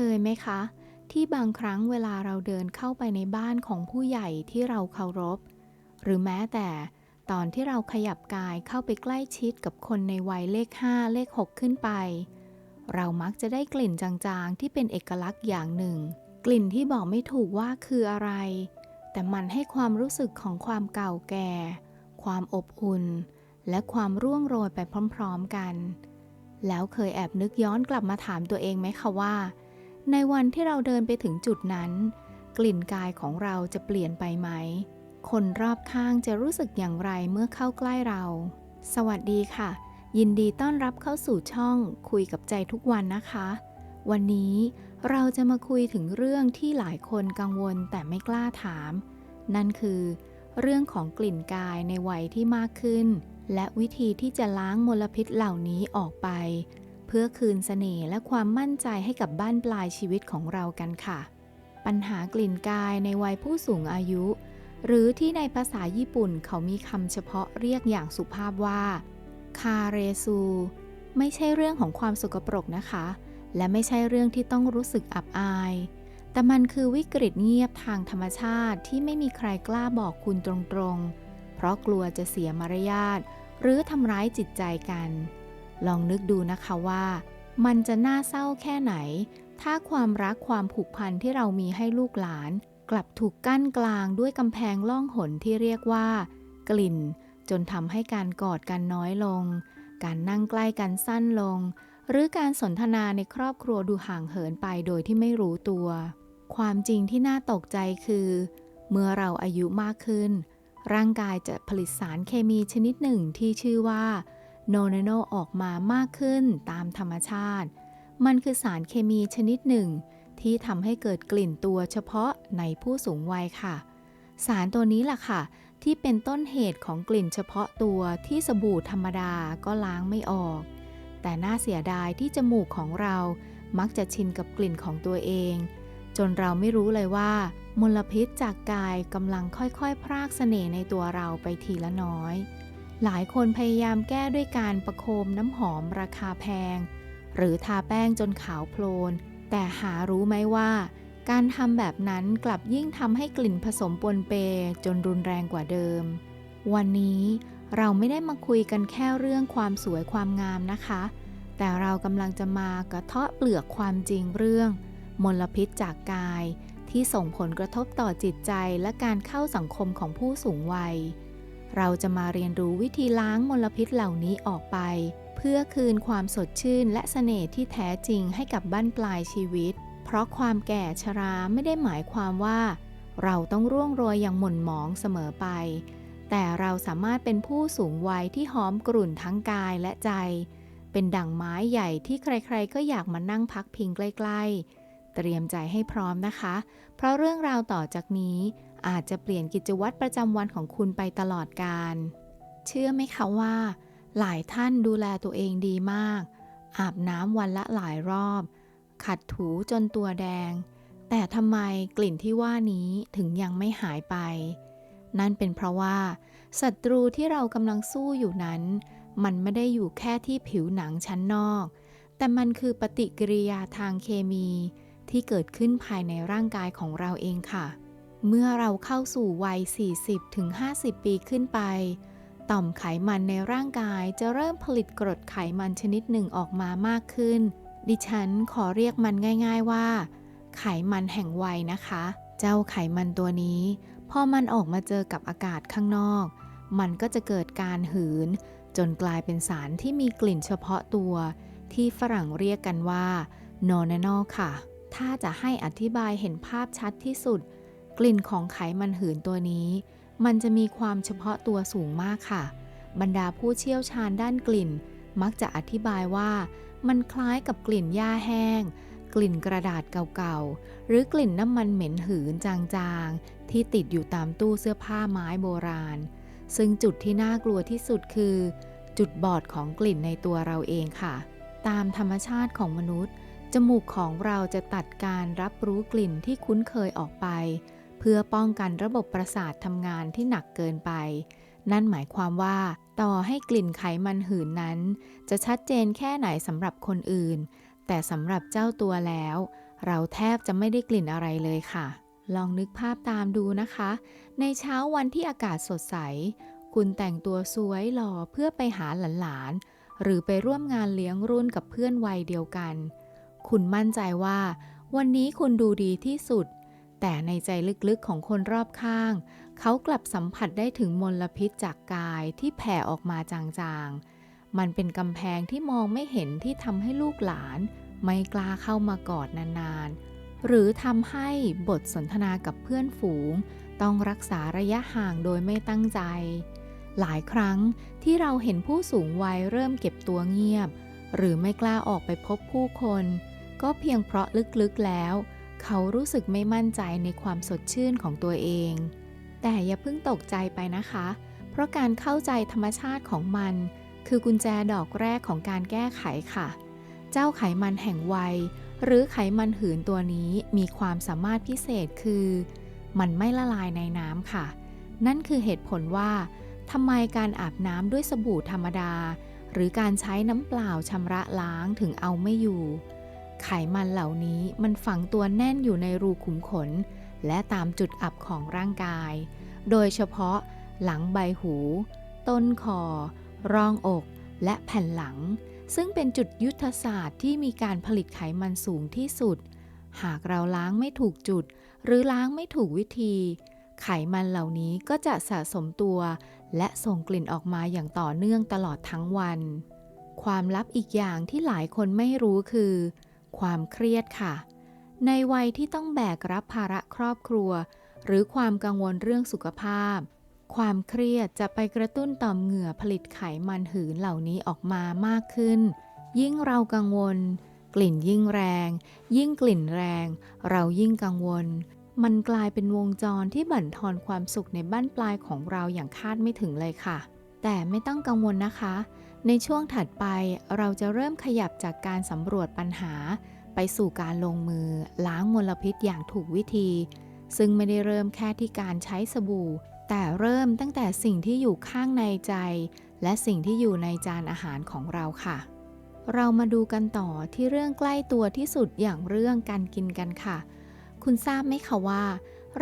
คยไหมคะ ที่บางครั้งเวลาเราเดินเข้าไปในบ้านของผู้ใหญ่ที่เราเคารพ หรือแม้แต่ตอนที่เราขยับกายเข้าไปใกล้ชิดกับคนในวัยเลข 5 เลข 6 ขึ้นไป เรามักจะได้กลิ่นจางๆ ที่เป็นเอกลักษณ์อย่างหนึ่ง กลิ่นที่บอกไม่ถูกว่าคืออะไร แต่มันให้ความรู้สึกของความเก่าแก่ ความอบอุ่น และความร่วงโรยไปพร้อมๆกัน แล้วเคยแอบนึกย้อนกลับมาถามตัวเองไหมคะว่า ในวันที่เราเดินไปถึงจุดนั้น กลิ่นกายของเราจะเปลี่ยนไปไหม คนรอบข้างจะรู้สึกอย่างไรเมื่อเข้าใกล้เรา สวัสดีค่ะ ยินดีต้อนรับเข้าสู่ช่องคุยกับใจทุกวันนะคะ วันนี้เราจะมาคุยถึงเรื่องที่หลายคนกังวลแต่ไม่กล้าถาม นั่นคือ เรื่องของกลิ่นกายในวัยที่มากขึ้น และวิธีที่จะล้างมลพิษเหล่านี้ออกไป เพื่อคืนเสน่ห์และความมั่นใจให้กับบ้านปลายชีวิตของเรากันค่ะ ปัญหากลิ่นกายในวัยผู้สูงอายุ หรือที่ในภาษาญี่ปุ่นเขามีคำเฉพาะเรียกอย่างสุภาพว่าคาเรซู ไม่ใช่เรื่องของความสกปรกนะคะ และไม่ใช่เรื่องที่ต้องรู้สึกอับอาย แต่มันคือวิกฤตเงียบทางธรรมชาติที่ไม่มีใครกล้าบอกคุณตรงๆ เพราะกลัวจะเสียมารยาทหรือทำร้ายจิตใจกัน ลองนึกดูนะคะว่า มันจะน่าเศร้าแค่ไหน ถ้าความรักความผูกพันที่เรามีให้ลูกหลาน กลับถูกกั้นกลางด้วยกำแพงล่องหนที่เรียกว่า กลิ่น จนทำให้การกอดกันน้อยลง การนั่งใกล้กันสั้นลง หรือการสนทนาในครอบครัวดูห่างเหินไปโดยที่ไม่รู้ตัว ความจริงที่น่าตกใจคือ เมื่อเราอายุมากขึ้น ร่างกายจะผลิตสารเคมีชนิดหนึ่งที่ชื่อว่า โนเนโนออกมามากขึ้นตามธรรมชาติ มันคือสารเคมีชนิดหนึ่ง ที่ทำให้เกิดกลิ่นตัวเฉพาะในผู้สูงวัยค่ะ สารตัวนี้ล่ะค่ะ ที่เป็นต้นเหตุของกลิ่นเฉพาะตัวที่สบู่ธรรมดาก็ล้างไม่ออก แต่น่าเสียดายที่จมูกของเรามักจะชินกับกลิ่นของตัวเอง จนเราไม่รู้เลยว่า มลพิษจากกายกำลังค่อยๆ พรากเสน่ห์ในตัวเราไปทีละน้อย หลายคนพยายามแก้ด้วยการประโคมน้ำหอมราคาแพง หรือทาแป้งจนขาวโพลน แต่หารู้ไหมว่า การทำแบบนั้นกลับยิ่งทำให้กลิ่นผสมปนเปจนรุนแรงกว่าเดิม วันนี้เราไม่ได้มาคุยกันแค่เรื่องความสวยความงามนะคะ แต่เรากำลังจะมากระเทาะเปลือกความจริงเรื่อง มลพิษจากกาย ที่ส่งผลกระทบต่อจิตใจและการเข้าสังคมของผู้สูงวัย เราจะมาเรียนรู้วิธีล้างมลพิษเหล่านี้ออกไป เพื่อคืนความสดชื่นและเสน่ห์ที่แท้จริงให้กับบ้านปลายชีวิต เพราะความแก่ชราไม่ได้หมายความว่า เราต้องร่วงโรยอย่างหม่นหมองเสมอไป แต่เราสามารถเป็นผู้สูงวัยที่หอมกรุ่นทั้งกายและใจ เป็นดั่งไม้ใหญ่ที่ใครๆ ก็อยากมานั่งพักพิงใกล้ ๆ เตรียมใจให้พร้อมนะคะ เพราะเรื่องราวต่อจากนี้ อาจจะเปลี่ยนกิจวัตรประจำวันของคุณไปตลอดกาลเชื่อไหมคะว่า หลายท่านดูแลตัวเองดีมาก อาบน้ำวันละหลายรอบ ขัดถูจนตัวแดง แต่ทำไมกลิ่นที่ว่านี้ถึงยังไม่หายไป นั่นเป็นเพราะว่าศัตรูที่เรากำลังสู้อยู่นั้น มันไม่ได้อยู่แค่ที่ผิวหนังชั้นนอก แต่มันคือปฏิกิริยาทางเคมีที่เกิดขึ้นภายในร่างกายของเราเองค่ะ เมื่อเราเข้าสู่วัย 40-50 ปีขึ้นไป ต่อมไขมันในร่างกายจะเริ่มผลิตกรดไขมันชนิดหนึ่งออกมามากขึ้น ดิฉันขอเรียกมันง่าย ๆว่า ไขมันแห่งวัยนะคะ เจ้าไขมันตัวนี้พอมันออกมาเจอกับอากาศข้างนอก มันก็จะเกิดการหืน จนกลายเป็นสารที่มีกลิ่นเฉพาะตัว ที่ฝรั่งเรียกกันว่าโนน a นอค่ะ ถ้าจะให้อธิบายเห็นภาพชัดที่สุด กลิ่นของไขมันหืนตัวนี้ มันจะมีความเฉพาะตัวสูงมากค่ะ บรรดาผู้เชี่ยวชาญด้านกลิ่น มักจะอธิบายว่ามันคล้ายกับกลิ่นหญ้าแห้ง กลิ่นกระดาษเก่าๆ หรือกลิ่นน้ำมันเหม็นหืนจางๆ ที่ติดอยู่ตามตู้เสื้อผ้าไม้โบราณ ซึ่งจุดที่น่ากลัวที่สุดคือ จุดบอดของกลิ่นในตัวเราเองค่ะ ตามธรรมชาติของมนุษย์จมูกของเราจะตัดการรับรู้กลิ่นที่คุ้นเคยออกไป เพื่อป้องกันระบบประสาททำงานที่หนักเกินไป นั่นหมายความว่า ต่อให้กลิ่นไขมันหืนนั้น จะชัดเจนแค่ไหนสำหรับคนอื่น แต่สำหรับเจ้าตัวแล้ว เราแทบจะไม่ได้กลิ่นอะไรเลยค่ะ ลองนึกภาพตามดูนะคะ ในเช้าวันที่อากาศสดใส คุณแต่งตัวสวยหล่อเพื่อไปหาหลานๆ หรือไปร่วมงานเลี้ยงรุ่นกับเพื่อนวัยเดียวกัน คุณมั่นใจว่า วันนี้คุณดูดีที่สุด แต่ในใจลึกๆของคนรอบข้าง เขากลับสัมผัสได้ถึงมลพิษจากกายที่แผ่ออกมาจางๆ มันเป็นกำแพงที่มองไม่เห็นที่ทำให้ลูกหลาน ไม่กล้าเข้ามากอดนานๆ หรือทำให้บทสนทนากับเพื่อนฝูง ต้องรักษาระยะห่างโดยไม่ตั้งใจ หลายครั้งที่เราเห็นผู้สูงวัยเริ่มเก็บตัวเงียบ หรือไม่กล้าออกไปพบผู้คน ก็เพียงเพราะลึกๆแล้ว เขารู้สึกไม่มั่นใจในความสดชื่นของตัวเอง แต่อย่าเพิ่งตกใจไปนะคะ เพราะการเข้าใจธรรมชาติของมัน คือกุญแจดอกแรกของการแก้ไขค่ะ เจ้าไขมันแห่งวัย หรือไขมันหืนตัวนี้มีความสามารถพิเศษคือ มันไม่ละลายในน้ำค่ะ นั่นคือเหตุผลว่าทำไมการอาบน้ำด้วยสบู่ธรรมดา หรือการใช้น้ำเปล่าชำระล้างถึงเอาไม่อยู่ ไขมันเหล่านี้มันฝังตัวแน่นอยู่ในรูขุมขน และตามจุดอับของร่างกาย โดยเฉพาะหลังใบหู ต้นคอรองอก และแผ่นหลัง ซึ่งเป็นจุดยุทธศาสตร์ที่มีการผลิตไขมันสูงที่สุด หากเราล้างไม่ถูกจุด หรือล้างไม่ถูกวิธี ไขมันเหล่านี้ก็จะสะสมตัว และส่งกลิ่นออกมาอย่างต่อเนื่องตลอดทั้งวัน ความลับอีกอย่างที่หลายคนไม่รู้คือ ความเครียดค่ะ ในวัยที่ต้องแบกรับภาระครอบครัว หรือความกังวลเรื่องสุขภาพ ความเครียดจะไปกระตุ้นต่อมเหงื่อผลิตไขมันหืนเหล่านี้ออกมามากขึ้น ยิ่งเรากังวล กลิ่นยิ่งแรง ยิ่งกลิ่นแรง เรายิ่งกังวล มันกลายเป็นวงจรที่บั่นทอนความสุขในบ้านปลายของเราอย่างคาดไม่ถึงเลยค่ะ แต่ไม่ต้องกังวลนะคะ ในช่วงถัดไปเราจะเริ่มขยับจากการสำรวจปัญหา ไปสู่การลงมือล้างมลพิษอย่างถูกวิธี ซึ่งไม่ได้เริ่มแค่ที่การใช้สบู่ แต่เริ่มตั้งแต่สิ่งที่อยู่ข้างในใจ และสิ่งที่อยู่ในจานอาหารของเราค่ะ เรามาดูกันต่อที่เรื่องใกล้ตัวที่สุดอย่างเรื่องการกินกันค่ะ คุณทราบไหมคะว่า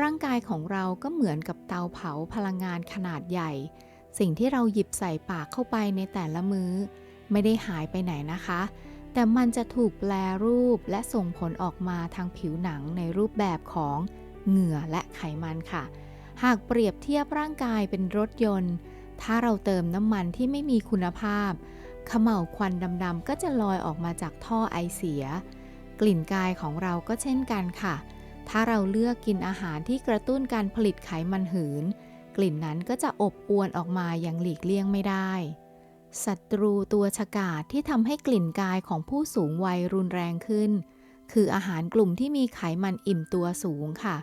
ร่างกายของเราก็เหมือนกับเตาเผาพลังงานขนาดใหญ่ สิ่งที่เราหยิบใส่ปากเข้าไปในแต่ละมือ้อ ไม่ได้หายไปไหนนะคะ แต่มันจะถูกแปลรูปและส่งผลออกมาทางผิวหนังในรูปแบบของเหงื่อและไขมันค่ะ หากเปรียบเทียบร่างกายเป็นรถยนต์ ถ้าเราเติมน้ำมันที่ไม่มีคุณภาพขม่าวควันดำๆก็จะลอยออกมาจากท่อไอเสีย กลิ่นกายของเราก็เช่นกันค่ะ ถ้าเราเลือกกินอาหารที่กระตุ้นการผลิตไขมันหืน กลิ่นนั้นก็จะอบอวนออกมาอย่างหลีกเลี่ยงไม่ได้ศัตรูตัวฉกาจที่ทำให้กลิ่นกายของผู้สูงวัยรุนแรงขึ้น คืออาหารกลุ่มที่มีไขมันอิ่มตัวสูงค่ะ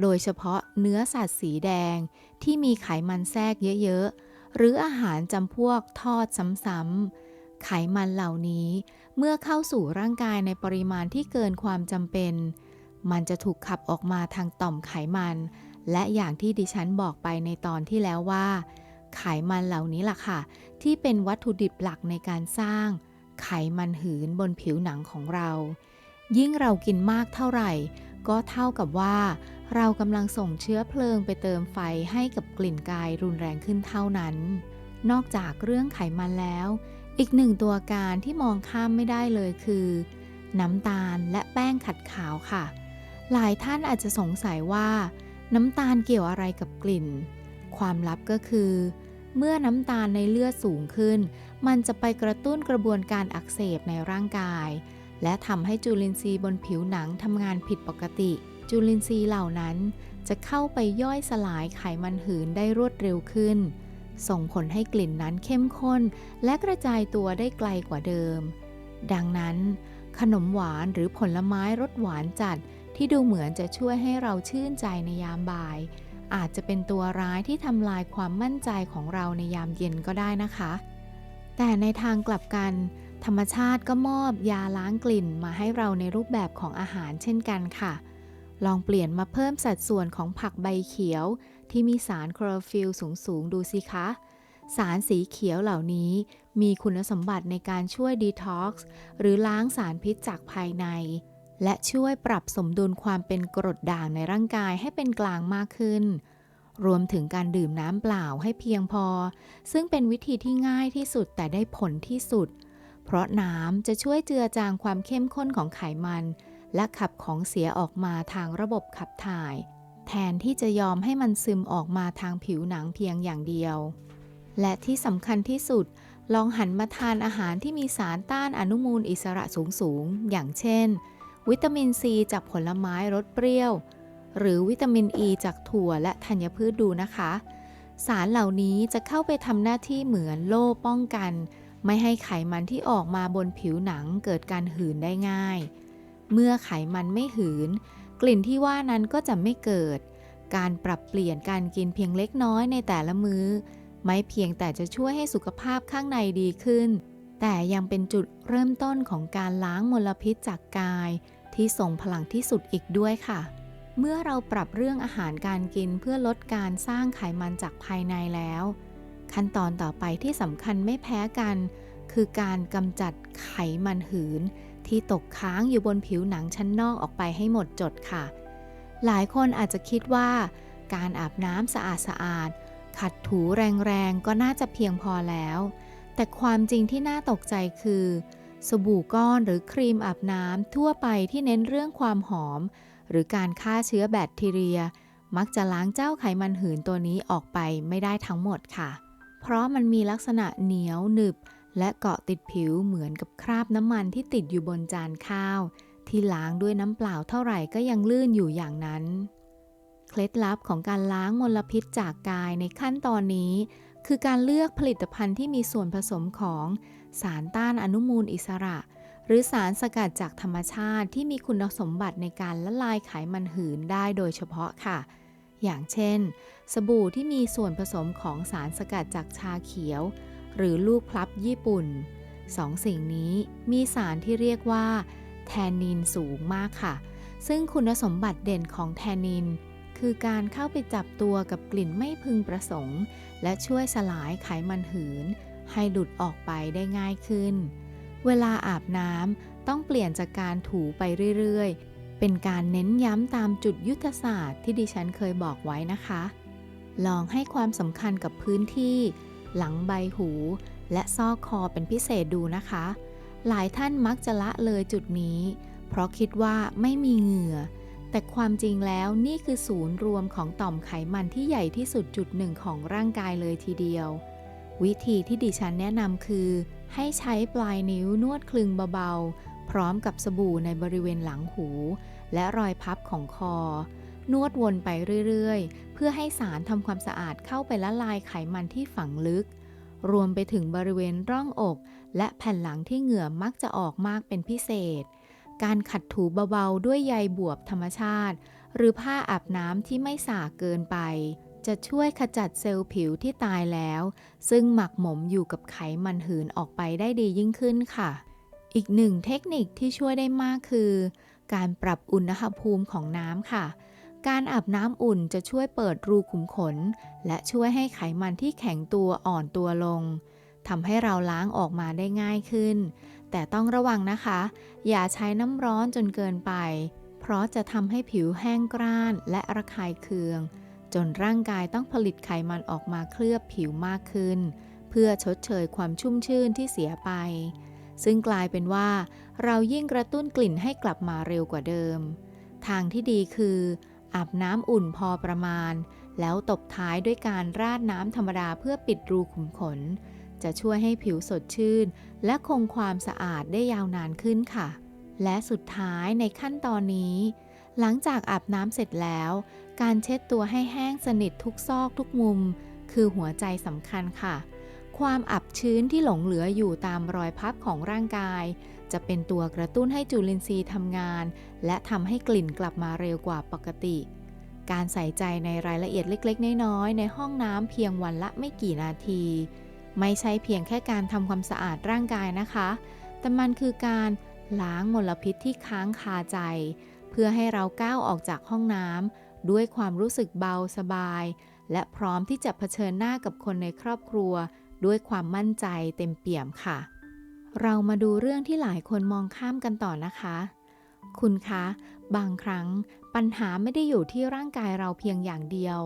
โดยเฉพาะเนื้อสัตว์สีแดงที่มีไขมันแทรกเยอะๆ หรืออาหารจำพวกทอดซ้ำๆ ไขมันเหล่านี้เมื่อเข้าสู่ร่างกายในปริมาณที่เกินความจำเป็น มันจะถูกขับออกมาทางต่อมไขมัน และอย่างที่ดิฉันบอกไปในตอนที่แล้วว่า ไขมันเหล่านี้ล่ะค่ะ ที่เป็นวัตถุดิบหลักในการสร้าง ไขมันหืนบนผิวหนังของเรา ยิ่งเรากินมากเท่าไหร่ ก็เท่ากับว่า เรากำลังส่งเชื้อเพลิงไปเติมไฟให้กับกลิ่นกายรุนแรงขึ้นเท่านั้น นอกจากเรื่องไขมันแล้ว อีกหนึ่งตัวการที่มองข้ามไม่ได้เลยคือ น้ำตาลและแป้งขัดขาวค่ะ หลายท่านอาจจะสงสัยว่า น้ำตาลเกี่ยวอะไรกับกลิ่น ความลับก็คือ เมื่อน้ำตาลในเลือดสูงขึ้น มันจะไปกระตุ้นกระบวนการอักเสบในร่างกาย และทำให้จุลินทรีย์บนผิวหนังทำงานผิดปกติ จุลินทรีย์เหล่านั้นจะเข้าไปย่อยสลายไขมันหืนได้รวดเร็วขึ้น ส่งผลให้กลิ่นนั้นเข้มข้น และกระจายตัวได้ไกลกว่าเดิม ดังนั้น ขนมหวานหรือผลไม้รสหวานจัด ที่ดูเหมือนจะช่วยให้เราชื่นใจในยามบ่าย อาจจะเป็นตัวร้ายที่ทำลายความมั่นใจของเราในยามเย็นก็ได้นะคะ แต่ในทางกลับกัน ธรรมชาติก็มอบยาล้างกลิ่นมาให้เราในรูปแบบของอาหารเช่นกันค่ะ ลองเปลี่ยนมาเพิ่มสัดส่วนของผักใบเขียว ที่มีสารคลอโรฟิลสูงๆ ดูสิคะสารสีเขียวเหล่านี้มีคุณสมบัติในการช่วยดีท็อกซ์หรือล้างสารพิษจากภายใน และช่วยปรับสมดุลความเป็นกรดด่างในร่างกายให้เป็นกลางมากขึ้น รวมถึงการดื่มน้ำเปล่าให้เพียงพอ ซึ่งเป็นวิธีที่ง่ายที่สุดแต่ได้ผลที่สุด เพราะน้ำจะช่วยเจือจางความเข้มข้นของไขมัน และขับของเสียออกมาทางระบบขับถ่าย แทนที่จะยอมให้มันซึมออกมาทางผิวหนังเพียงอย่างเดียว และที่สำคัญที่สุดลองหันมาทานอาหารที่มีสารต้านอนุมูลอิสระสูงๆอย่างเช่น วิตามินซีจากผลไม้รสเปรี้ยว หรือวิตามินอ e ีจากถั่วและธัญพืชดูนะคะ สารเหล่านี้จะเข้าไปทำหน้าที่เหมือนโล่ป้องกัน ไม่ให้ไขมันที่ออกมาบนผิวหนังเกิดการหืนได้ง่าย เมื่อไขมันไม่หืน กลิ่นที่ว่านั้นก็จะไม่เกิด การปรับเปลี่ยนการกินเพียงเล็กน้อยในแต่ละมื้อ ไม่เพียงแต่จะช่วยให้สุขภาพข้างในดีขึ้นแต่ยังเป็นจุดเริ่มต้นของการล้างมลพิษจากกาย ที่ส่งพลังที่สุดอีกด้วยค่ะ เมื่อเราปรับเรื่องอาหารการกินเพื่อลดการสร้างไขมันจากภายในแล้ว ขั้นตอนต่อไปที่สำคัญไม่แพ้กัน คือการกำจัดไขมันหืน ที่ตกค้างอยู่บนผิวหนังชั้นนอกออกไปให้หมดจดค่ะ หลายคนอาจจะคิดว่า การอาบน้ำสะอาดสะอาดๆขัดถูแรงๆ ก็น่าจะเพียงพอแล้ว แต่ความจริงที่น่าตกใจคือ สบู่ก้อนหรือครีมอาบน้ำทั่วไปที่เน้นเรื่องความหอม หรือการฆ่าเชื้อแบคทีเรีย มักจะล้างเจ้าไขมันหืนตัวนี้ออกไปไม่ได้ทั้งหมดค่ะ เพราะมันมีลักษณะเหนียวหนึบ และเกาะติดผิวเหมือนกับคราบน้ำมันที่ติดอยู่บนจานข้าว ที่ล้างด้วยน้ำเปล่าเท่าไหร่ก็ยังลื่นอยู่อย่างนั้น เคล็ดลับของการล้างมลพิษจากกายในขั้นตอนนี้ คือการเลือกผลิตภัณฑ์ที่มีส่วนผสมของ สารต้านอนุมูลอิสระ หรือสารสกัดจากธรรมชาติที่มีคุณสมบัติในการละลายไขมันหืนได้โดยเฉพาะค่ะ อย่างเช่น สบู่ที่มีส่วนผสมของสารสกัดจากชาเขียว หรือลูกพลับญี่ปุ่นสองสิ่งนี้มีสารที่เรียกว่า แทนนินสูงมากค่ะ ซึ่งคุณสมบัติเด่นของแทนนิน คือการเข้าไปจับตัวกับกลิ่นไม่พึงประสงค์ และช่วยสลายไขมันหืน ให้หลุดออกไปได้ง่ายขึ้น เวลาอาบน้ำต้องเปลี่ยนจากการถูไปเรื่อยๆ เป็นการเน้นย้ำตามจุดยุทธศาสตร์ที่ดิฉันเคยบอกไว้นะคะ ลองให้ความสำคัญกับพื้นที่ หลังใบหู และซอกคอเป็นพิเศษดูนะคะ หลายท่านมักจะละเลยจุดนี้ เพราะคิดว่าไม่มีเหงื่อแต่ความจริงแล้วนี่คือศูนย์รวมของต่อมไขมันที่ใหญ่ที่สุดจุดหนึ่งของร่างกายเลยทีเดียว วิธีที่ดิฉันแนะนำคือ ให้ใช้ปลายนิ้วนวดคลึงเบาๆ พร้อมกับสบู่ในบริเวณหลังหู และรอยพับของคอ นวดวนไปเรื่อยๆ เพื่อให้สารทำความสะอาดเข้าไปละลายไขมันที่ฝังลึก รวมไปถึงบริเวณร่องอก และแผ่นหลังที่เหงื่อมักจะออกมากเป็นพิเศษ การขัดถูเบาๆ ด้วยใยบวบธรรมชาติ หรือผ้าอาบน้ำที่ไม่สาเกินไป จะช่วยขจัดเซลล์ผิวที่ตายแล้ว ซึ่งหมักหมมอยู่กับไขมันหืนออกไปได้ดียิ่งขึ้นค่ะ อีกหนึ่งเทคนิคที่ช่วยได้มากคือ การปรับอุณหภูมิของน้ำค่ะ การอาบน้ำอุ่นจะช่วยเปิดรูขุมขน และช่วยให้ไขมันที่แข็งตัวอ่อนตัวลงทำให้เราล้างออกมาได้ง่ายขึ้น แต่ต้องระวังนะคะ อย่าใช้น้ำร้อนจนเกินไป เพราะจะทำให้ผิวแห้งกร้านและระคายเคือง จนร่างกายต้องผลิตไขมันออกมาเคลือบผิวมากขึ้น เพื่อชดเชยความชุ่มชื่นที่เสียไป ซึ่งกลายเป็นว่า เรายิ่งกระตุ้นกลิ่นให้กลับมาเร็วกว่าเดิม ทางที่ดีคือ อาบน้ำอุ่นพอประมาณ แล้วตบท้ายด้วยการราดน้ำธรรมดาเพื่อปิดรูขุมขน จะช่วยให้ผิวสดชื่น และคงความสะอาดได้ยาวนานขึ้นค่ะ และสุดท้ายในขั้นตอนนี้ หลังจากอาบน้ำเสร็จแล้ว การเช็ดตัวให้แห้งสนิททุกซอกทุกมุม คือหัวใจสำคัญค่ะ ความอับชื้นที่หลงเหลืออยู่ตามรอยพับของร่างกาย จะเป็นตัวกระตุ้นให้จุลินทรีย์ทำงาน และทำให้กลิ่นกลับมาเร็วกว่าปกติ การใส่ใจในรายละเอียดเล็กๆ น้อยๆในห้องน้ำเพียงวันละไม่กี่นาที ไม่ใช่เพียงแค่การทำความสะอาดร่างกายนะคะ แต่มันคือการล้างมลพิษที่ค้างคาใจ เพื่อให้เราก้าวออกจากห้องน้ำ ด้วยความรู้สึกเบาสบาย และพร้อมที่จะเผชิญหน้ากับคนในครอบครัว ด้วยความมั่นใจเต็มเปี่ยมค่ะ เรามาดูเรื่องที่หลายคนมองข้ามกันต่อนะคะ คุณคะ บางครั้งปัญหาไม่ได้อยู่ที่ร่างกายเราเพียงอย่างเดียว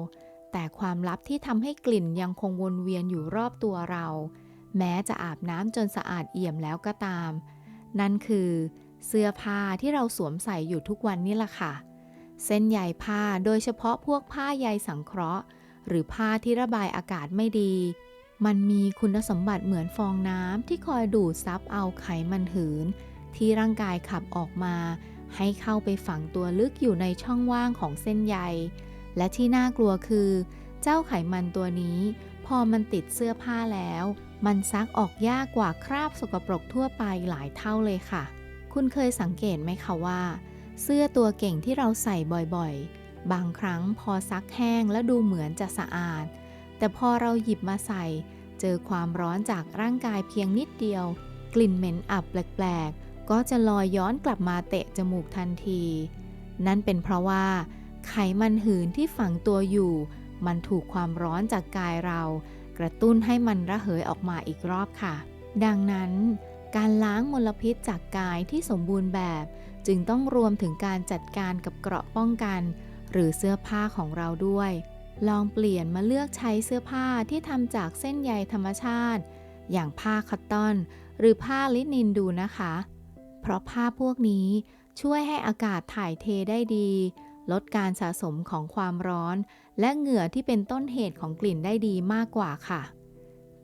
แต่ความลับที่ทำให้กลิ่นยังคงวนเวียนอยู่รอบตัวเรา แม้จะอาบน้ำจนสะอาดเอี่ยมแล้วก็ตาม นั่นคือ เสื้อผ้าที่เราสวมใส่อยู่ทุกวันนี่แหละค่ะเเส้นใยผ้าโดยเฉพาะพวกผ้าใยสังเคราะห์ หรือผ้าที่ระบายอากาศไม่ดี มันมีคุณสมบัติเหมือนฟองน้ำที่คอยดูดซับเอาไขมันหืน ที่ร่างกายขับออกมา ให้เข้าไปฝังตัวลึกอยู่ในช่องว่างของเส้นใย และที่น่ากลัวคือ เจ้าไขมันตัวนี้ พอมันติดเสื้อผ้าแล้ว มันซักออกยากกว่าคราบสกปรกทั่วไปหลายเท่าเลยค่ะ คุณเคยสังเกตไหมคะว่า เสื้อตัวเก่งที่เราใส่บ่อยๆ บางครั้งพอซักแห้งและดูเหมือนจะสะอาด แต่พอเราหยิบมาใส่ เจอความร้อนจากร่างกายเพียงนิดเดียว กลิ่นเหม็นอับแปลกๆ ก็จะลอยย้อนกลับมาเตะจมูกทันที นั่นเป็นเพราะว่า ไขมันหืนที่ฝังตัวอยู่ มันถูกความร้อนจากกายเรา กระตุ้นให้มันระเหยออกมาอีกรอบค่ะ ดังนั้น การล้างมลพิษจากกายที่สมบูรณ์แบบ จึงต้องรวมถึงการจัดการกับเกราะป้องกัน หรือเสื้อผ้าของเราด้วย ลองเปลี่ยนมาเลือกใช้เสื้อผ้าที่ทำจากเส้นใยธรรมชาติ อย่างผ้าคอตตอน หรือผ้าลินินดูนะคะ เพราะผ้าพวกนี้ช่วยให้อากาศถ่ายเทได้ดี ลดการสะสมของความร้อน และเหงื่อที่เป็นต้นเหตุของกลิ่นได้ดีมากกว่าค่ะ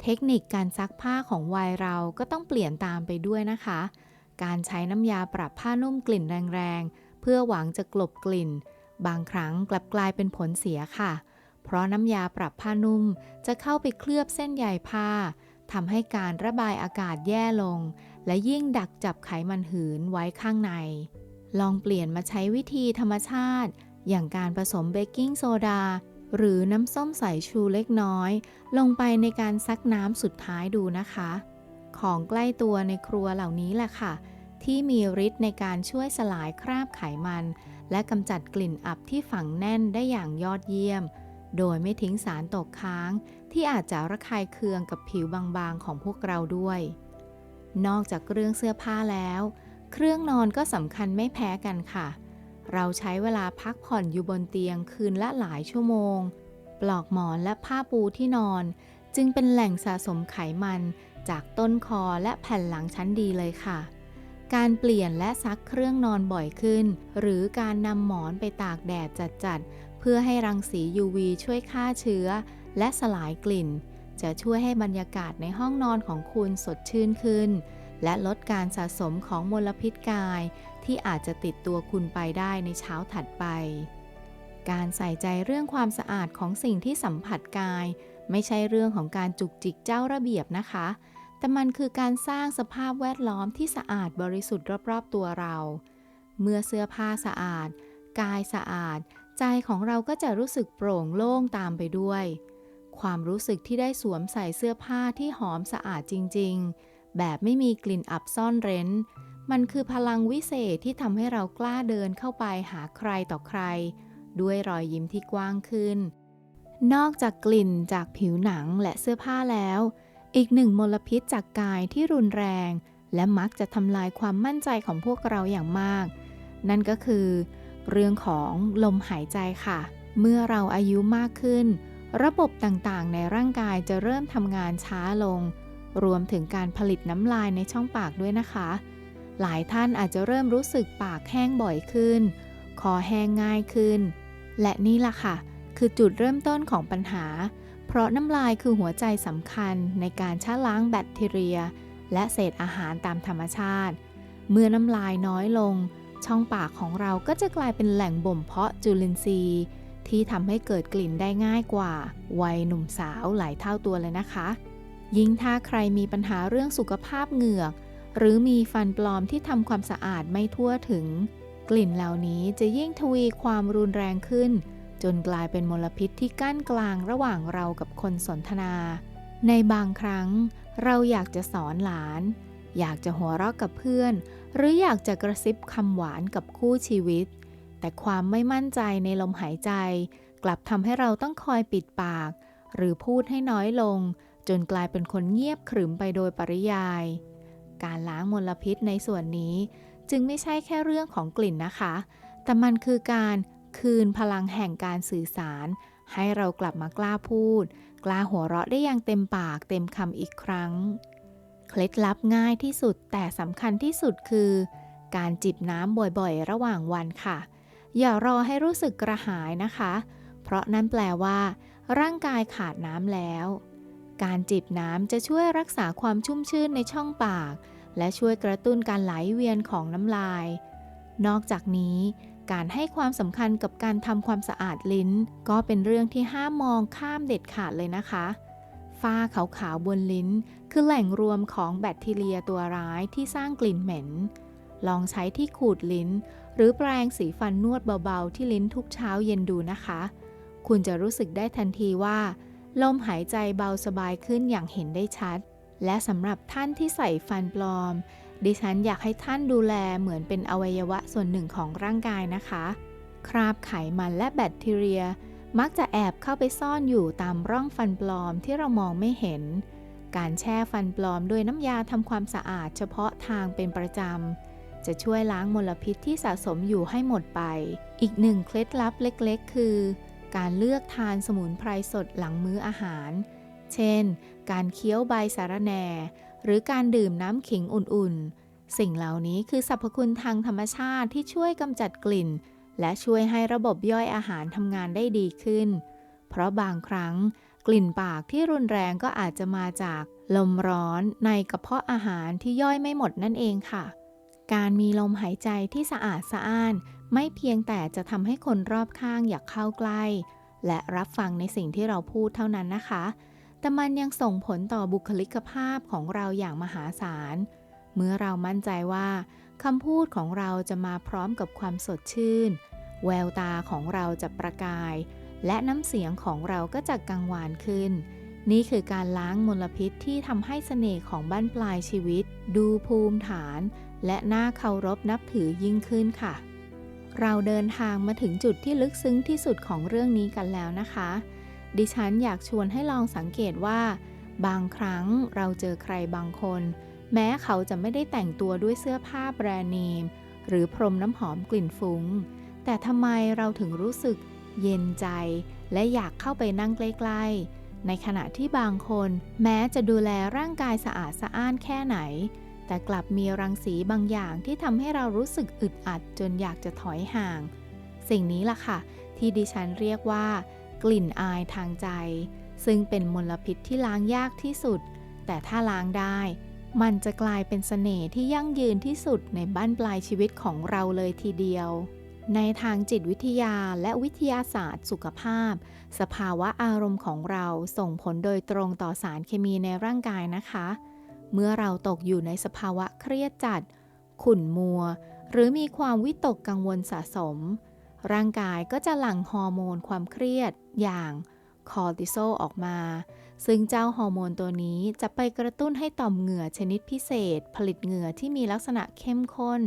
เทคนิคการซักผ้าของวัยเราก็ต้องเปลี่ยนตามไปด้วยนะคะ การใช้น้ำยาปรับผ้านุ่มกลิ่นแรงๆ เพื่อหวังจะกลบกลิ่น บางครั้งกลับกลายเป็นผลเสียค่ะ เพราะน้ำยาปรับผ้านุ่มจะเข้าไปเคลือบเส้นใยผ้าทำให้การระบายอากาศแย่ลง และยิ่งดักจับไขมันหืนไว้ข้างใน ลองเปลี่ยนมาใช้วิธีธรรมชาติ อย่างการผสมเบกกิ้งโซดา หรือน้ำส้มสายชูเล็กน้อย ลงไปในการซักน้ำสุดท้ายดูนะคะ ของใกล้ตัวในครัวเหล่านี้แหละค่ะ ที่มีฤทธิ์ในการช่วยสลายคราบไขมัน และกำจัดกลิ่นอับที่ฝังแน่นได้อย่างยอดเยี่ยม โดยไม่ทิ้งสารตกค้าง ที่อาจจะระคายเคืองกับผิวบางๆของพวกเราด้วย นอกจากเรื่องเสื้อผ้าแล้ว เครื่องนอนก็สำคัญไม่แพ้กันค่ะ เราใช้เวลาพักผ่อนอยู่บนเตียงคืนละหลายชั่วโมง ปลอกหมอนและผ้าปูที่นอน จึงเป็นแหล่งสะสมไขมัน จากต้นคอและแผ่นหลังชั้นดีเลยค่ะ การเปลี่ยนและซักเครื่องนอนบ่อยขึ้น หรือการนำหมอนไปตากแดดจัดๆ เพื่อให้รังสี UV ช่วยฆ่าเชื้อ และสลายกลิ่น จะช่วยให้บรรยากาศในห้องนอนของคุณสดชื่นขึ้น และลดการสะสมของมลพิษกาย ที่อาจจะติดตัวคุณไปได้ในเช้าถัดไป การใส่ใจเรื่องความสะอาดของสิ่งที่สัมผัสกายไม่ใช่เรื่องของการจุกจิกเจ้าระเบียบนะคะ แต่มันคือการสร้างสภาพแวดล้อมที่สะอาดบริสุทธิ์รอบๆตัวเรา เมื่อเสื้อผ้าสะอาด กายสะอาด ใจของเราก็จะรู้สึกโปร่งโล่งตามไปด้วย ความรู้สึกที่ได้สวมใส่เสื้อผ้าที่หอมสะอาดจริง ๆ แบบไม่มีกลิ่นอับซ่อนเร้น มันคือพลังวิเศษที่ทำให้เรากล้าเดินเข้าไปหาใครต่อใคร ด้วยรอยยิ้มที่กว้างขึ้น นอกจากกลิ่นจากผิวหนังและเสื้อผ้าแล้ว อีกหนึ่งมลพิษจากกายที่รุนแรง และมักจะทำลายความมั่นใจของพวกเราอย่างมาก นั่นก็คือ เรื่องของลมหายใจค่ะ เมื่อเราอายุมากขึ้น ระบบต่างๆ ในร่างกายจะเริ่มทำงานช้าลง รวมถึงการผลิตน้ำลายในช่องปากด้วยนะคะ หลายท่านอาจจะเริ่มรู้สึกปากแห้งบ่อยขึ้น คอแห้งง่ายขึ้น และนี่ล่ะค่ะ คือจุดเริ่มต้นของปัญหา ราะน้ำลายคือหัวใจสำคัญในการชะล้างแบคทีเรีย และเศษอาหารตามธรรมชาติ เมื่อน้ำลายน้อยลง ช่องปากของเราก็จะกลายเป็นแหล่งบ่มเพาะจุลินทรีย์ ที่ทำให้เกิดกลิ่นได้ง่ายกว่า วัยหนุ่มสาวหลายเท่าตัวเลยนะคะ ยิ่งถ้าใครมีปัญหาเรื่องสุขภาพเหงือก หรือมีฟันปลอมที่ทำความสะอาดไม่ทั่วถึง กลิ่นเหล่านี้จะยิ่งทวีความรุนแรงขึ้น จนกลายเป็นมลพิษที่กั้นกลางระหว่างเรากับคนสนทนา ในบางครั้ง เราอยากจะสอนหลาน อยากจะหัวเราะกับเพื่อน หรืออยากจะกระซิบคำหวานกับคู่ชีวิต แต่ความไม่มั่นใจในลมหายใจ กลับทำให้เราต้องคอยปิดปาก หรือพูดให้น้อยลง จนกลายเป็นคนเงียบขรึมไปโดยปริยาย การล้างมลพิษในส่วนนี้ จึงไม่ใช่แค่เรื่องของกลิ่นนะคะ แต่มันคือการ คืนพลังแห่งการสื่อสาร ให้เรากลับมากล้าพูด กล้าหัวเราะได้อย่างเต็มปากเต็มคำอีกครั้ง เคล็ดลับง่ายที่สุดแต่สำคัญที่สุดคือ การจิบน้ำบ่อยๆ ระหว่างวันค่ะ อย่ารอให้รู้สึกกระหายนะคะ เพราะนั่นแปลว่า ร่างกายขาดน้ำแล้ว การจิบน้ำจะช่วยรักษาความชุ่มชื่นในช่องปาก และช่วยกระตุ้นการไหลเวียนของน้ำลาย นอกจากนี้ การให้ความสำคัญกับการทำความสะอาดลิ้น ก็เป็นเรื่องที่ห้ามมองข้ามเด็ดขาดเลยนะคะฝ้าขาวๆบนลิ้น คือแหล่งรวมของแบคทีเรียตัวร้ายที่สร้างกลิ่นเหม็น ลองใช้ที่ขูดลิ้น หรือแปรงสีฟันนวดเบาๆ ที่ลิ้นทุกเช้าเย็นดูนะคะ คุณจะรู้สึกได้ทันทีว่า ลมหายใจเบาสบายขึ้นอย่างเห็นได้ชัด และสำหรับท่านที่ใส่ฟันปลอม ดิฉันอยากให้ท่านดูแลเหมือนเป็นอวัยวะส่วนหนึ่งของร่างกายนะคะ คราบไขมันและแบคทีเรีย มักจะแอบเข้าไปซ่อนอยู่ตามร่องฟันปลอมที่เรามองไม่เห็น การแช่ฟันปลอมด้วยน้ำยาทำความสะอาดเฉพาะทางเป็นประจำ จะช่วยล้างมลพิษที่สะสมอยู่ให้หมดไป อีกหนึ่งเคล็ดลับเล็กๆ คือ การเลือกทานสมุนไพรสดหลังมื้ออาหาร เช่น การเคี้ยวใบสาระแหน่ หรือการดื่มน้ำขิงอุ่นๆ สิ่งเหล่านี้คือสรรพคุณทางธรรมชาติที่ช่วยกำจัดกลิ่น และช่วยให้ระบบย่อยอาหารทำงานได้ดีขึ้น เพราะบางครั้ง กลิ่นปากที่รุนแรงก็อาจจะมาจาก ลมร้อนในกระเพาะอาหารที่ย่อยไม่หมดนั่นเองค่ะ การมีลมหายใจที่สะอาดสะอ้าน ไม่เพียงแต่จะทำให้คนรอบข้างอยากเข้าใกล้ และรับฟังในสิ่งที่เราพูดเท่านั้นนะคะ แต่มันยังส่งผลต่อบุคลิกภาพของเราอย่างมหาศาล เมื่อเรามั่นใจว่าคำพูดของเราจะมาพร้อมกับความสดชื่น แววตาของเราจะประกาย และน้ำเสียงของเราก็จะกังวานขึ้น นี่คือการล้างมลพิษที่ทำให้เสน่ห์ของบ้านปลายชีวิต ดูภูมิฐาน และน่าเคารพนับถือยิ่งขึ้นค่ะ เราเดินทางมาถึงจุดที่ลึกซึ้งที่สุดของเรื่องนี้กันแล้วนะคะ ดิฉันอยากชวนให้ลองสังเกตว่า บางครั้งเราเจอใครบางคน แม้เขาจะไม่ได้แต่งตัวด้วยเสื้อผ้าแบรนด์เนม หรือพรมน้ำหอมกลิ่นฟุง้ง แต่ทำไมเราถึงรู้สึกเย็นใจ และอยากเข้าไปนั่งใกล้ๆ ในขณะที่บางคน แม้จะดูแลร่างกายสะอาดสะอ้านแค่ไหน แต่กลับมีรังสีบางอย่างที่ทำให้เรารู้สึกอึดอัดจนอยากจะถอยห่าง สิ่งนี้ล่ะค่ะ ที่ดิฉันเรียกว่า กลิ่นอายทางใจ ซึ่งเป็นมลพิษที่ล้างยากที่สุด แต่ถ้าล้างได้ มันจะกลายเป็นเสน่ห์ที่ยั่งยืนที่สุดในบ้านปลายชีวิตของเราเลยทีเดียว ในทางจิตวิทยาและวิทยาศาสตร์สุขภาพ สภาวะอารมณ์ของเราส่งผลโดยตรงต่อสารเคมีในร่างกายนะคะ เมื่อเราตกอยู่ในสภาวะเครียดจัด ขุ่นมัว หรือมีความวิตกกังวลสะสม ร่างกายก็จะหลั่งฮอร์โมนความเครียด อย่างคอร์ติโซลออกมา ซึ่งเจ้าฮอร์โมนตัวนี้จะไปกระตุ้นให้ต่อมเหงื่อชนิดพิเศษ ผลิตเหงื่อที่มีลักษณะเข้มข้น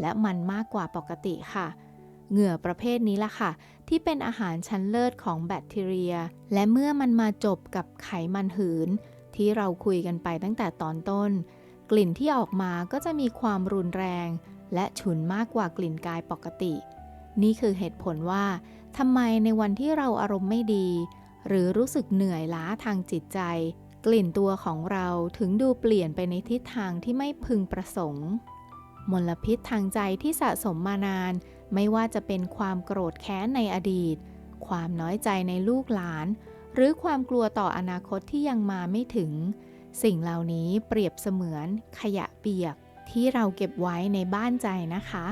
และมันมากกว่าปกติค่ะ เหงื่อประเภทนี้ล่ะค่ะ ที่เป็นอาหารชั้นเลิศของแบคทีเรีย และเมื่อมันมาจบกับไขมันหืน ที่เราคุยกันไปตั้งแต่ตอนต้น กลิ่นที่ออกมาก็จะมีความรุนแรง และฉุนมากกว่ากลิ่นกายปกติ นี่คือเหตุผลว่าทำไมในวันที่เราอารมณ์ไม่ดี หรือรู้สึกเหนื่อยล้าทางจิตใจ กลิ่นตัวของเราถึงดูเปลี่ยนไปในทิศทางที่ไม่พึงประสงค์ มลพิษทางใจที่สะสมมานาน ไม่ว่าจะเป็นความโกรธแค้นในอดีต ความน้อยใจในลูกหลาน หรือความกลัวต่ออนาคตที่ยังมาไม่ถึง สิ่งเหล่านี้เปรียบเสมือนขยะเปียกที่เราเก็บไว้ในบ้านใจนะคะ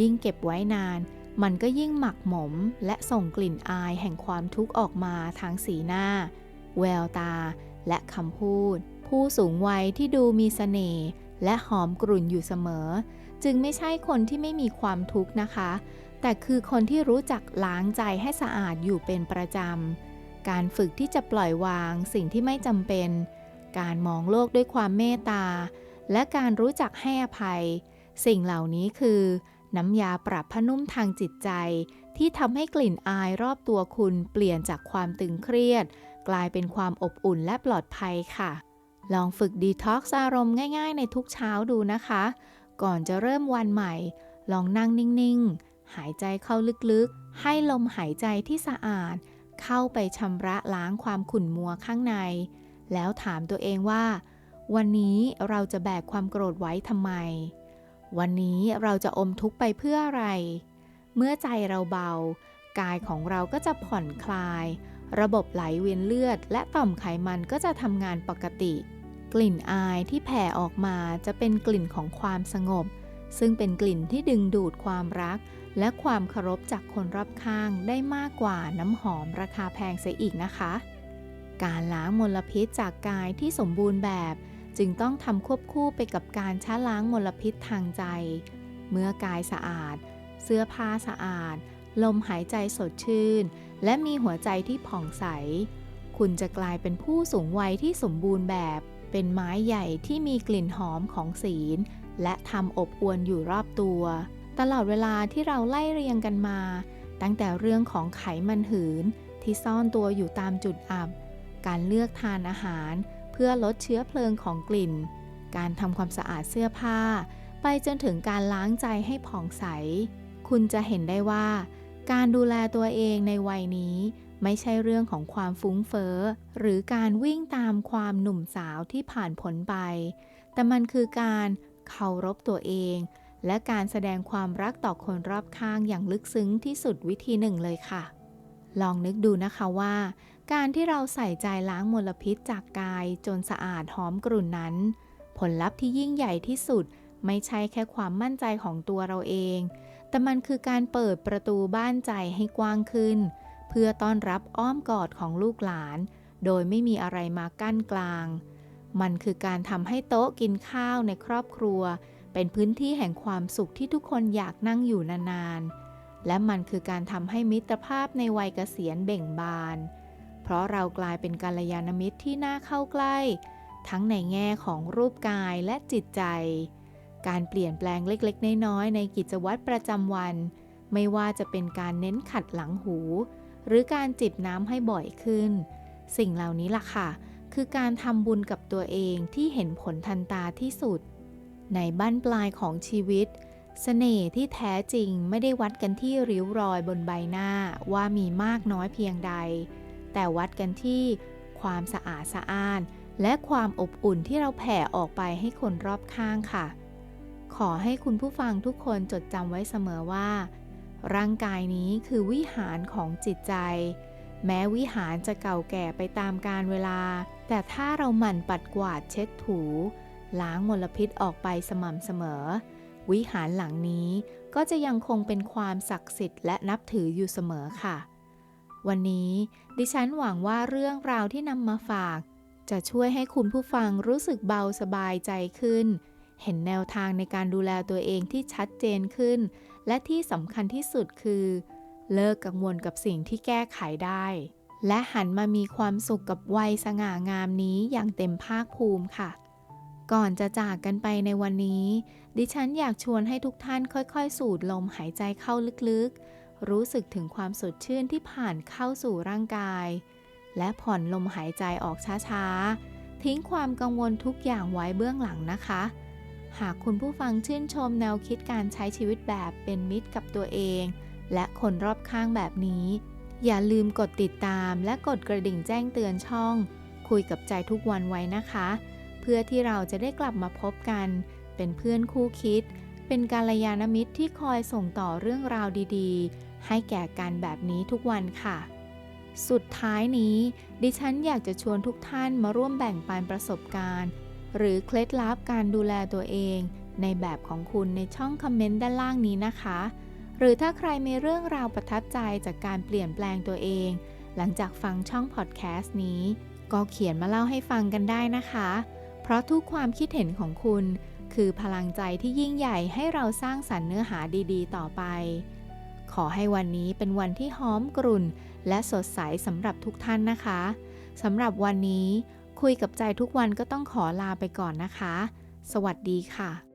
ยิ่งเก็บไว้นาน มันก็ยิ่งหมักหมมและส่งกลิ่นอายแห่งความทุกข์ออกมาทางสีหน้า แววตา และคำพูด ผู้สูงวัยที่ดูมีเสน่ห์และหอมกรุ่นอยู่เสมอ จึงไม่ใช่คนที่ไม่มีความทุกข์นะคะ แต่คือคนที่รู้จักล้างใจให้สะอาดอยู่เป็นประจำ การฝึกที่จะปล่อยวางสิ่งที่ไม่จำเป็น การมองโลกด้วยความเมตตา และการรู้จักให้อภัย สิ่งเหล่านี้คือ น้ำยาปรับผ้านุ่มทางจิตใจ ที่ทำให้กลิ่นอายรอบตัวคุณเปลี่ยนจากความตึงเครียด กลายเป็นความอบอุ่นและปลอดภัยค่ะ ลองฝึกดีท็อกซ์อารมณ์ง่ายๆ ในทุกเช้าดูนะคะ ก่อนจะเริ่มวันใหม่ ลองนั่งนิ่งๆ หายใจเข้าลึกๆ ให้ลมหายใจที่สะอาด เข้าไปชำระล้างความขุ่นมัวข้างใน แล้วถามตัวเองว่า วันนี้เราจะแบกความโกรธไว้ทำไม วันนี้เราจะอมทุกข์ไปเพื่ออะไร เมื่อใจเราเบา กายของเราก็จะผ่อนคลาย ระบบไหลเวียนเลือด และต่อมไขมันก็จะทำงานปกติ กลิ่นอายที่แผ่ออกมาจะเป็นกลิ่นของความสงบ ซึ่งเป็นกลิ่นที่ดึงดูดความรัก และความเคารพจากคนรอบข้างได้มากกว่าน้ำหอมราคาแพงเสียอีกนะคะ การล้างมลพิษจากกายที่สมบูรณ์แบบ จึงต้องทำควบคู่ไปกับการชะล้างมลพิษทางใจ เมื่อกายสะอาด เสื้อผ้าสะอาด ลมหายใจสดชื่น และมีหัวใจที่ผ่องใส คุณจะกลายเป็นผู้สูงวัยที่สมบูรณ์แบบ เป็นไม้ใหญ่ที่มีกลิ่นหอมของศีล และทำอบอวนอยู่รอบตัว ตลอดเวลาที่เราไล่เรียงกันมา ตั้งแต่เรื่องของไขมันหืนที่ซ่อนตัวอยู่ตามจุดอับ การเลือกทานอาหาร พื่อลดเชื้อเพลิงของกลิ่น การทำความสะอาดเสื้อผ้า ไปจนถึงการล้างใจให้ผ่องใส คุณจะเห็นได้ว่า การดูแลตัวเองในวัยนี้ ไม่ใช่เรื่องของความฟุ้งเฟ้อ หรือการวิ่งตามความหนุ่มสาวที่ผ่านผลไป แต่มันคือการเคารพตัวเอง และการแสดงความรักต่อคนรอบข้างอย่างลึกซึ้งที่สุดวิธีหนึ่งเลยค่ะ ลองนึกดูนะคะว่า การที่เราใส่ใจล้างมลพิษจากกายจนสะอาดหอมกรุ่นนั้น ผลลัพธ์ที่ยิ่งใหญ่ที่สุดไม่ใช่แค่ความมั่นใจของตัวเราเอง แต่มันคือการเปิดประตูบ้านใจให้กว้างขึ้น เพื่อต้อนรับอ้อมกอดของลูกหลาน โดยไม่มีอะไรมากั้นกลาง มันคือการทำให้โต๊ะกินข้าวในครอบครัว เป็นพื้นที่แห่งความสุขที่ทุกคนอยากนั่งอยู่นานๆ และมันคือการทำให้มิตรภาพในวัยเกษียณเบ่งบานเราะเรากลายเป็นกัลยาณมิตรที่น่าเข้าใกล้ ทั้งในแง่ของรูปกายและจิตใจ การเปลี่ยนแปลงเล็กๆ น้อยๆ ในกิจวัตรประจำวัน ไม่ว่าจะเป็นการเน้นขัดหลังหู หรือการจิบน้ำให้บ่อยขึ้น สิ่งเหล่านี้ล่ะค่ะ คือการทำบุญกับตัวเองที่เห็นผลทันตาที่สุด ในบั้นปลายของชีวิตเสน่ห์ที่แท้จริงไม่ได้วัดกันที่ริ้วรอยบนใบหน้าว่ามีมากน้อยเพียงใด แต่วัดกันที่ความสะอาดสะอ้าน และความอบอุ่นที่เราแผ่ออกไปให้คนรอบข้างค่ะ ขอให้คุณผู้ฟังทุกคนจดจำไว้เสมอว่า ร่างกายนี้คือวิหารของจิตใจ แม้วิหารจะเก่าแก่ไปตามกาลเวลา แต่ถ้าเราหมั่นปัดกวาดเช็ดถู ล้างมลพิษออกไปสม่ำเสมอ วิหารหลังนี้ก็จะยังคงเป็นความศักดิ์สิทธิ์และนับถืออยู่เสมอค่ะ วันนี้ดิฉันหวังว่าเรื่องราวที่นำมาฝาก จะช่วยให้คุณผู้ฟังรู้สึกเบาสบายใจขึ้น เห็นแนวทางในการดูแลตัวเองที่ชัดเจนขึ้น และที่สำคัญที่สุดคือ เลิกกังวลกับสิ่งที่แก้ไขได้ และหันมามีความสุขกับวัยสง่างามนี้อย่างเต็มภาคภูมิค่ะ ก่อนจะจากกันไปในวันนี้ ดิฉันอยากชวนให้ทุกท่านค่อย ๆ สูดลมหายใจเข้าลึกๆ รู้สึกถึงความสดชื่นที่ผ่านเข้าสู่ร่างกาย และผ่อนลมหายใจออกช้าๆ ทิ้งความกังวลทุกอย่างไว้เบื้องหลังนะคะ หากคุณผู้ฟังชื่นชมแนวคิดการใช้ชีวิตแบบเป็นมิตรกับตัวเอง และคนรอบข้างแบบนี้ อย่าลืมกดติดตามและกดกระดิ่งแจ้งเตือนช่อง คุยกับใจทุกวันไว้นะคะ เพื่อที่เราจะได้กลับมาพบกัน เป็นเพื่อนคู่คิดเป็นกาลยานมิตรที่คอยส่งต่อเรื่องราวดี ๆ ให้แก่กันแบบนี้ทุกวันค่ะ สุดท้ายนี้ ดิฉันอยากจะชวนทุกท่านมาร่วมแบ่งปันประสบการณ์ หรือเคล็ดลับการดูแลตัวเอง ในแบบของคุณในช่องคอมเมนต์ด้านล่างนี้นะคะ หรือถ้าใครมีเรื่องราวประทับใจจากการเปลี่ยนแปลงตัวเอง หลังจากฟังช่องพอดแคสต์นี้ ก็เขียนมาเล่าให้ฟังกันได้นะคะ เพราะทุกความคิดเห็นของคุณคือพลังใจที่ยิ่งใหญ่ให้เราสร้างสรรค์เนื้อหาดี ๆ ต่อไป ขอให้วันนี้เป็นวันที่หอมกรุ่น และสดใสสำหรับทุกท่านนะคะสำหรับวันนี้คุยกับใจทุกวันก็ต้องขอลาไปก่อนนะคะ สวัสดีค่ะ